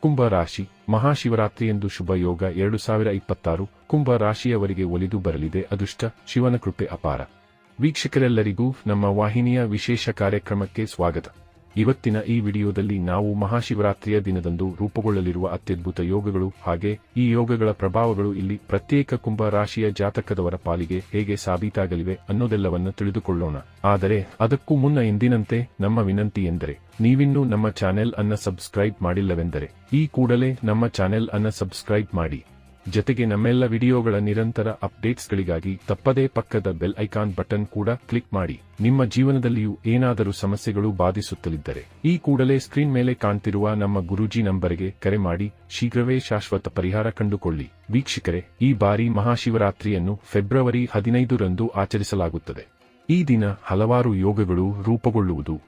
ಕುಂಭ ರಾಶಿ ಮಹಾಶಿವರಾತ್ರಿಯಂದು ಶುಭ ಯೋಗ ಎರಡು ಸಾವಿರ ಇಪ್ಪತ್ತಾರು ಕುಂಭ ರಾಶಿಯವರಿಗೆ ಒಲಿದು ಬರಲಿದೆ. ಅದೃಷ್ಟ, ಶಿವನ ಕೃಪೆ ಅಪಾರ. ವೀಕ್ಷಕರೆಲ್ಲರಿಗೂ ನಮ್ಮ ವಾಹಿನಿಯ ವಿಶೇಷ ಕಾರ್ಯಕ್ರಮಕ್ಕೆ ಸ್ವಾಗತ. ಇವತ್ತಿನ ಈ ವಿಡಿಯೋದಲ್ಲಿ ನಾವು ಮಹಾಶಿವರಾತ್ರಿಯ ದಿನದಂದು ರೂಪುಗೊಳ್ಳಲಿರುವ ಅತ್ಯದ್ಭುತ ಯೋಗಗಳು ಹಾಗೆ ಈ ಯೋಗಗಳ ಪ್ರಭಾವಗಳು ಇಲ್ಲಿ ಪ್ರತ್ಯೇಕ ಕುಂಭ ರಾಶಿಯ ಜಾತಕದವರ ಪಾಲಿಗೆ ಹೇಗೆ ಸಾಬೀತಾಗಲಿವೆ ಅನ್ನೋದೆಲ್ಲವನ್ನು ತಿಳಿದುಕೊಳ್ಳೋಣ. ಆದರೆ ಅದಕ್ಕೂ ಮುನ್ನ ಎಂದಿನಂತೆ ನಮ್ಮ ವಿನಂತಿ ಎಂದರೆ ನೀವಿನ್ನೂ ನಮ್ಮ ಚಾನೆಲ್ ಅನ್ನ ಸಬ್ಸ್ಕ್ರೈಬ್ ಮಾಡಿಲ್ಲವೆಂದರೆ ಈ ಕೂಡಲೇ ನಮ್ಮ ಚಾನೆಲ್ ಅನ್ನ ಸಬ್ಸ್ಕ್ರೈಬ್ ಮಾಡಿ. ಜತೆಗೆ ನಮ್ಮೆಲ್ಲ ವಿಡಿಯೋಗಳ ನಿರಂತರ ಅಪ್ಡೇಟ್ಸ್ಗಳಿಗಾಗಿ ತಪ್ಪದೇ ಪಕ್ಕದ ಬೆಲ್ ಐಕಾನ್ ಬಟನ್ ಕೂಡ ಕ್ಲಿಕ್ ಮಾಡಿ. ನಿಮ್ಮ ಜೀವನದಲ್ಲಿಯೂ ಏನಾದರೂ ಸಮಸ್ಯೆಗಳು ಬಾಧಿಸುತ್ತಲಿದ್ದರೆ, ಈ ಕೂಡಲೇ ಸ್ಕ್ರೀನ್ ಮೇಲೆ ಕಾಣ್ತಿರುವ ನಮ್ಮ ಗುರೂಜಿ ನಂಬರ್ಗೆ ಕರೆ ಮಾಡಿ, ಶೀಘ್ರವೇ ಶಾಶ್ವತ ಪರಿಹಾರ ಕಂಡುಕೊಳ್ಳಿ. ವೀಕ್ಷಕರೇ, ಈ ಬಾರಿ ಮಹಾಶಿವರಾತ್ರಿಯನ್ನು ಫೆಬ್ರವರಿ ಹದಿನೈದರಂದು ಆಚರಿಸಲಾಗುತ್ತದೆ. ಈ ದಿನ ಹಲವಾರು ಯೋಗಗಳು ರೂಪುಗೊಳ್ಳುವುದು.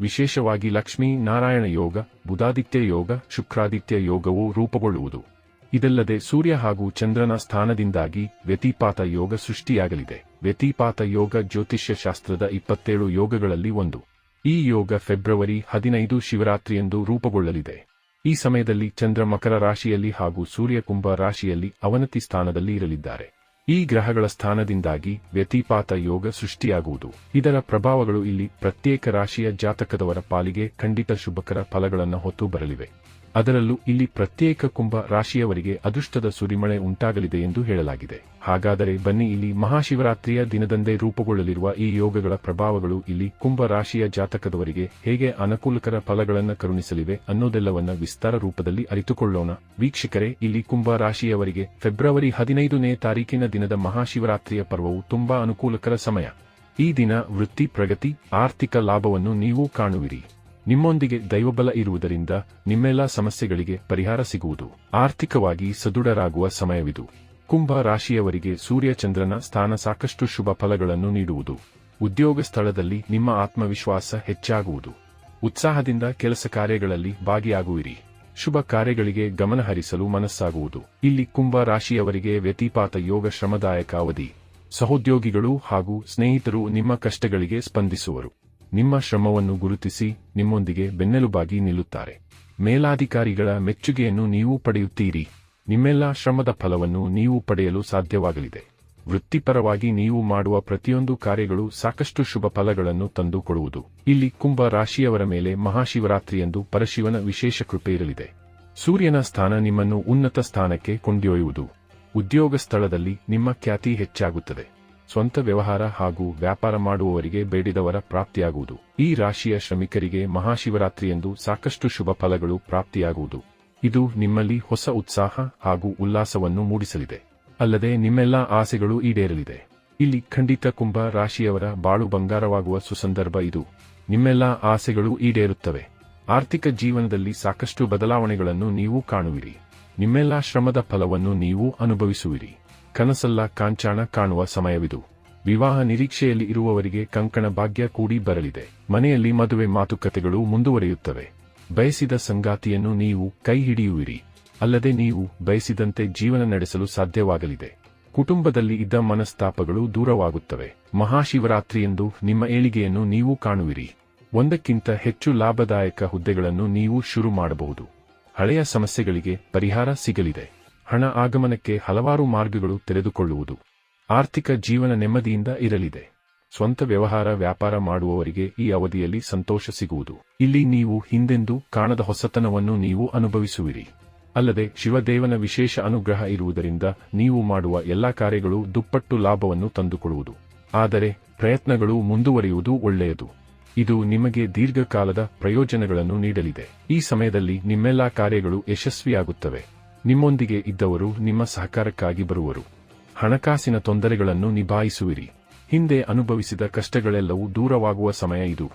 ವಿಶೇಷವಾಗಿ ಲಕ್ಷ್ಮೀ ನಾರಾಯಣ ಯೋಗ, ಬುಧಾದಿತ್ಯ ಯೋಗ, ಶುಕ್ರಾದಿತ್ಯ ಯೋಗವು ರೂಪುಗೊಳ್ಳುವುದು. ಇದಲ್ಲದೆ ಸೂರ್ಯ ಹಾಗೂ ಚಂದ್ರನ ಸ್ಥಾನದಿಂದಾಗಿ ವ್ಯತಿಪಾತ ಯೋಗ ಸೃಷ್ಟಿಯಾಗಲಿದೆ. ವ್ಯತಿಪಾತ ಯೋಗ ಜ್ಯೋತಿಷ್ಯ ಶಾಸ್ತ್ರದ ಇಪ್ಪತ್ತೇಳು ಯೋಗಗಳಲ್ಲಿ ಒಂದು. ಈ ಯೋಗ ಫೆಬ್ರವರಿ ಹದಿನೈದು ಶಿವರಾತ್ರಿಯಂದು ರೂಪುಗೊಳ್ಳಲಿದೆ. ಈ ಸಮಯದಲ್ಲಿ ಚಂದ್ರ ಮಕರ ರಾಶಿಯಲ್ಲಿ ಹಾಗೂ ಸೂರ್ಯ ಕುಂಭ ರಾಶಿಯಲ್ಲಿ ಅವನತಿ ಸ್ಥಾನದಲ್ಲಿ ಇರಲಿದ್ದಾರೆ. ಈ ಗ್ರಹಗಳ ಸ್ಥಾನದಿಂದಾಗಿ ವ್ಯತಿಪಾತ ಯೋಗ ಸೃಷ್ಟಿಯಾಗುವುದು. ಇದರ ಪ್ರಭಾವಗಳು ಇಲ್ಲಿ ಪ್ರತ್ಯೇಕ ರಾಶಿಯ ಜಾತಕದವರ ಪಾಲಿಗೆ ಖಂಡಿತ ಶುಭಕರ ಫಲಗಳನ್ನು ಹೊತ್ತು ಬರಲಿವೆ. ಅದರಲ್ಲೂ ಇಲ್ಲಿ ಪ್ರತ್ಯೇಕ ಕುಂಭ ರಾಶಿಯವರಿಗೆ ಅದೃಷ್ಟದ ಸುರಿಮಳೆ ಉಂಟಾಗಲಿದೆ ಎಂದು ಹೇಳಲಾಗಿದೆ. ಹಾಗಾದರೆ ಬನ್ನಿ ಇಲ್ಲಿ ಮಹಾಶಿವರಾತ್ರಿಯ ದಿನದಂದೇ ರೂಪುಗೊಳ್ಳಲಿರುವ ಈ ಯೋಗಗಳ ಪ್ರಭಾವಗಳು ಇಲ್ಲಿ ಕುಂಭ ರಾಶಿಯ ಜಾತಕದವರಿಗೆ ಹೇಗೆ ಅನುಕೂಲಕರ ಫಲಗಳನ್ನು ಕರುಣಿಸಲಿವೆ ಅನ್ನೋದೆಲ್ಲವನ್ನ ವಿಸ್ತಾರ ರೂಪದಲ್ಲಿ ಅರಿತುಕೊಳ್ಳೋಣ. ವೀಕ್ಷಕರೇ, ಇಲ್ಲಿ ಕುಂಭ ರಾಶಿಯವರಿಗೆ ಫೆಬ್ರವರಿ ಹದಿನೈದನೇ ತಾರೀಕಿನ ದಿನದ ಮಹಾಶಿವರಾತ್ರಿಯ ಪರ್ವವು ತುಂಬಾ ಅನುಕೂಲಕರ ಸಮಯ. ಈ ದಿನ ವೃತ್ತಿ, ಪ್ರಗತಿ, ಆರ್ಥಿಕ ಲಾಭವನ್ನು ನೀವು ಕಾಣುವಿರಿ. ನಿಮ್ಮೊಂದಿಗೆ ದೈವಬಲ ಇರುವುದರಿಂದ ನಿಮ್ಮೆಲ್ಲ ಸಮಸ್ಯೆಗಳಿಗೆ ಪರಿಹಾರ ಸಿಗುವುದು. ಆರ್ಥಿಕವಾಗಿ ಸದೃಢರಾಗುವ ಸಮಯವಿದು. ಕುಂಭ ರಾಶಿಯವರಿಗೆ ಸೂರ್ಯಚಂದ್ರನ ಸ್ಥಾನ ಸಾಕಷ್ಟು ಶುಭ ಫಲಗಳನ್ನು ನೀಡುವುದು. ಉದ್ಯೋಗ ಸ್ಥಳದಲ್ಲಿ ನಿಮ್ಮ ಆತ್ಮವಿಶ್ವಾಸ ಹೆಚ್ಚಾಗುವುದು. ಉತ್ಸಾಹದಿಂದ ಕೆಲಸ ಕಾರ್ಯಗಳಲ್ಲಿ ಭಾಗಿಯಾಗುವಿರಿ. ಶುಭ ಕಾರ್ಯಗಳಿಗೆ ಗಮನಹರಿಸಲು ಮನಸ್ಸಾಗುವುದು. ಇಲ್ಲಿ ಕುಂಭ ರಾಶಿಯವರಿಗೆ ವ್ಯತಿಪಾತ ಯೋಗ ಶ್ರಮದಾಯಕ ಅವಧಿ ಸಹೋದ್ಯೋಗಿಗಳು ಹಾಗೂ ಸ್ನೇಹಿತರು ನಿಮ್ಮ ಕಷ್ಟಗಳಿಗೆ ಸ್ಪಂದಿಸುವರು. ನಿಮ್ಮ ಶ್ರಮವನ್ನು ಗುರುತಿಸಿ ನಿಮ್ಮೊಂದಿಗೆ ಬೆನ್ನೆಲುಬಾಗಿ ನಿಲ್ಲುತ್ತಾರೆ. ಮೇಲಾಧಿಕಾರಿಗಳ ಮೆಚ್ಚುಗೆಯನ್ನು ನೀವು ಪಡೆಯುತ್ತೀರಿ. ನಿಮ್ಮೆಲ್ಲ ಶ್ರಮದ ಫಲವನ್ನು ನೀವು ಪಡೆಯಲು ಸಾಧ್ಯವಾಗಲಿದೆ. ವೃತ್ತಿಪರವಾಗಿ ನೀವು ಮಾಡುವ ಪ್ರತಿಯೊಂದು ಕಾರ್ಯಗಳು ಸಾಕಷ್ಟು ಶುಭ ಫಲಗಳನ್ನು ತಂದುಕೊಡುವುದು ಇಲ್ಲಿ ಕುಂಭ ರಾಶಿಯವರ ಮೇಲೆ ಮಹಾಶಿವರಾತ್ರಿಯಂದು ಪರಶಿವನ ವಿಶೇಷ ಕೃಪೆ ಇರಲಿದೆ. ಸೂರ್ಯನ ಸ್ಥಾನ ನಿಮ್ಮನ್ನು ಉನ್ನತ ಸ್ಥಾನಕ್ಕೆ ಕೊಂಡೊಯ್ಯುವುದು ಉದ್ಯೋಗ ಸ್ಥಳದಲ್ಲಿ ನಿಮ್ಮ ಖ್ಯಾತಿ ಹೆಚ್ಚಾಗುತ್ತದೆ. ಸ್ವಂತ ವ್ಯವಹಾರ ಹಾಗೂ ವ್ಯಾಪಾರ ಮಾಡುವವರಿಗೆ ಬೇಡಿದವರ ಪ್ರಾಪ್ತಿಯಾಗುವುದು. ಈ ರಾಶಿಯ ಶ್ರಮಿಕರಿಗೆ ಮಹಾಶಿವರಾತ್ರಿಯಂದು ಸಾಕಷ್ಟು ಶುಭ ಫಲಗಳು ಪ್ರಾಪ್ತಿಯಾಗುವುದು. ಇದು ನಿಮ್ಮಲ್ಲಿ ಹೊಸ ಉತ್ಸಾಹ ಹಾಗೂ ಉಲ್ಲಾಸವನ್ನು ಮೂಡಿಸಲಿದೆ. ಅಲ್ಲದೆ ನಿಮ್ಮೆಲ್ಲಾ ಆಸೆಗಳು ಈಡೇರಲಿದೆ. ಇಲ್ಲಿ ಖಂಡಿತ ಕುಂಭ ರಾಶಿಯವರ ಬಾಳು ಬಂಗಾರವಾಗುವ ಸುಸಂದರ್ಭ ಇದು. ನಿಮ್ಮೆಲ್ಲಾ ಆಸೆಗಳು ಈಡೇರುತ್ತವೆ. ಆರ್ಥಿಕ ಜೀವನದಲ್ಲಿ ಸಾಕಷ್ಟು ಬದಲಾವಣೆಗಳನ್ನು ನೀವು ಕಾಣುವಿರಿ. ನಿಮ್ಮೆಲ್ಲಾ ಶ್ರಮದ ಫಲವನ್ನು ನೀವು ಅನುಭವಿಸುವಿರಿ. ಕನಸಲ್ಲ ಕಾಂಚಾಣ ಕಾಣುವ ಸಮಯವಿದು. ವಿವಾಹ ನಿರೀಕ್ಷೆಯಲ್ಲಿ ಇರುವವರಿಗೆ ಕಂಕಣ ಭಾಗ್ಯ ಕೂಡಿ ಬರಲಿದೆ. ಮನೆಯಲ್ಲಿ ಮದುವೆ ಮಾತುಕತೆಗಳು ಮುಂದುವರಿಯುತ್ತವೆ. ಬಯಸಿದ ಸಂಗಾತಿಯನ್ನು ನೀವು ಕೈ ಹಿಡಿಯುವಿರಿ. ಅಲ್ಲದೆ ನೀವು ಬಯಸಿದಂತೆ ಜೀವನ ನಡೆಸಲು ಸಾಧ್ಯವಾಗಲಿದೆ. ಕುಟುಂಬದಲ್ಲಿ ಇದ್ದ ಮನಸ್ತಾಪಗಳು ದೂರವಾಗುತ್ತವೆ. ಮಹಾಶಿವರಾತ್ರಿಯಂದು ನಿಮ್ಮ ಏಳಿಗೆಯನ್ನು ನೀವು ಕಾಣುವಿರಿ. ಒಂದಕ್ಕಿಂತ ಹೆಚ್ಚು ಲಾಭದಾಯಕ ಹುದ್ದೆಗಳನ್ನು ನೀವು ಶುರು ಮಾಡಬಹುದು. ಹಳೆಯ ಸಮಸ್ಯೆಗಳಿಗೆ ಪರಿಹಾರ ಸಿಗಲಿದೆ. ಹಣ ಆಗಮನಕ್ಕೆ ಹಲವಾರು ಮಾರ್ಗಗಳು ತೆರೆದುಕೊಳ್ಳುವುದು. ಆರ್ಥಿಕ ಜೀವನ ನೆಮ್ಮದಿಯಿಂದ ಇರಲಿದೆ. ಸ್ವಂತ ವ್ಯವಹಾರ ವ್ಯಾಪಾರ ಮಾಡುವವರಿಗೆ ಈ ಅವಧಿಯಲ್ಲಿ ಸಂತೋಷ ಸಿಗುವುದು. ಇಲ್ಲಿ ನೀವು ಹಿಂದೆಂದೂ ಕಾಣದ ಹೊಸತನವನ್ನು ನೀವು ಅನುಭವಿಸುವಿರಿ. ಅಲ್ಲದೆ ಶಿವದೇವನ ವಿಶೇಷ ಅನುಗ್ರಹ ಇರುವುದರಿಂದ ನೀವು ಮಾಡುವ ಎಲ್ಲಾ ಕಾರ್ಯಗಳು ದುಪ್ಪಟ್ಟು ಲಾಭವನ್ನು ತಂದುಕೊಡುವುದು. ಆದರೆ ಪ್ರಯತ್ನಗಳು ಮುಂದುವರಿಯುವುದು ಒಳ್ಳೆಯದು. ಇದು ನಿಮಗೆ ದೀರ್ಘಕಾಲದ ಪ್ರಯೋಜನಗಳನ್ನು ನೀಡಲಿದೆ. ಈ ಸಮಯದಲ್ಲಿ ನಿಮ್ಮೆಲ್ಲಾ ಕಾರ್ಯಗಳು ಯಶಸ್ವಿಯಾಗುತ್ತವೆ. ನಿಮ್ಮೊಂದಿಗೆ ಇದ್ದವರು ನಿಮ್ಮ ಸಹಕಾರಕ್ಕಾಗಿ ಬರುವರು. ಹಣಕಾಸಿನ ತೊಂದರೆಗಳನ್ನು ನಿಭಾಯಿಸುವಿರಿ. ಹಿಂದೆ ಅನುಭವಿಸಿದ ಕಷ್ಟಗಳೆಲ್ಲವೂ ದೂರವಾಗುವ ಸಮಯ ಇದು.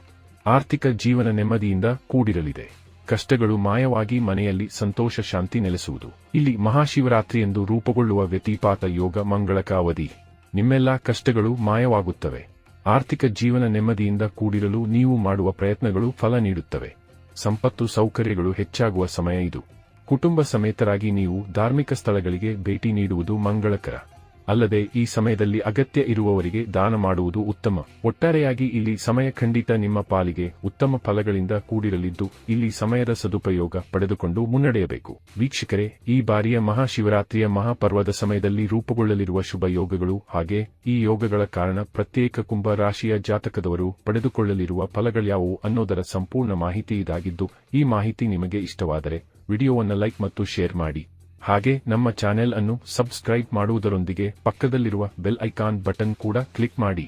ಆರ್ಥಿಕ ಜೀವನ ನೆಮ್ಮದಿಯಿಂದ ಕೂಡಿರಲಿದೆ. ಕಷ್ಟಗಳು ಮಾಯವಾಗಿ ಮನೆಯಲ್ಲಿ ಸಂತೋಷ ಶಾಂತಿ ನೆಲೆಸುವುದು. ಇಲ್ಲಿ ಮಹಾಶಿವರಾತ್ರಿಯೆಂದು ರೂಪುಗೊಳ್ಳುವ ವ್ಯತಿಪಾತ ಯೋಗ ಮಂಗಳಕ ಅವಧಿ ನಿಮ್ಮೆಲ್ಲಾ ಕಷ್ಟಗಳು ಮಾಯವಾಗುತ್ತವೆ. ಆರ್ಥಿಕ ಜೀವನ ನೆಮ್ಮದಿಯಿಂದ ಕೂಡಿರಲು ನೀವು ಮಾಡುವ ಪ್ರಯತ್ನಗಳು ಫಲ ನೀಡುತ್ತವೆ. ಸಂಪತ್ತು ಸೌಕರ್ಯಗಳು ಹೆಚ್ಚಾಗುವ ಸಮಯ ಇದು. ಕುಟುಂಬ ಸಮೇತರಾಗಿ ನೀವು ಧಾರ್ಮಿಕ ಸ್ಥಳಗಳಿಗೆ ಭೇಟಿ ನೀಡುವುದು ಮಂಗಳಕರ. ಅಲ್ಲದೆ ಈ ಸಮಯದಲ್ಲಿ ಅಗತ್ಯ ಇರುವವರಿಗೆ ದಾನ ಮಾಡುವುದು ಉತ್ತಮ. ಒಟ್ಟಾರೆಯಾಗಿ ಇಲ್ಲಿ ಸಮಯ ಖಂಡಿತ ನಿಮ್ಮ ಪಾಲಿಗೆ ಉತ್ತಮ ಫಲಗಳಿಂದ ಕೂಡಿರಲಿದ್ದು, ಇಲ್ಲಿ ಸಮಯದ ಸದುಪಯೋಗ ಪಡೆದುಕೊಂಡು ಮುನ್ನಡೆಯಬೇಕು. ವೀಕ್ಷಕರೇ, ಈ ಬಾರಿಯ ಮಹಾಶಿವರಾತ್ರಿಯ ಮಹಾಪರ್ವದ ಸಮಯದಲ್ಲಿ ರೂಪುಗೊಳ್ಳಲಿರುವ ಶುಭ ಯೋಗಗಳು ಹಾಗೆ ಈ ಯೋಗಗಳ ಕಾರಣ ಪ್ರತ್ಯೇಕ ಕುಂಭ ರಾಶಿಯ ಜಾತಕದವರು ಪಡೆದುಕೊಳ್ಳಲಿರುವ ಫಲಗಳ್ಯಾವುವು ಅನ್ನೋದರ ಸಂಪೂರ್ಣ ಮಾಹಿತಿ ಇದಾಗಿದ್ದು, ಈ ಮಾಹಿತಿ ನಿಮಗೆ ಇಷ್ಟವಾದರೆ ವಿಡಿಯೋವನ್ನು ಲೈಕ್ ಮತ್ತು ಶೇರ್ ಮಾಡಿ. ಹಾಗೆ ನಮ್ಮ ಚಾನೆಲ್ ಅನ್ನು ಸಬ್ಸ್ಕ್ರೈಬ್ ಮಾಡುವುದರೊಂದಿಗೆ ಪಕ್ಕದಲ್ಲಿರುವ ಬೆಲ್ ಐಕಾನ್ ಬಟನ್ ಕೂಡ ಕ್ಲಿಕ್ ಮಾಡಿ.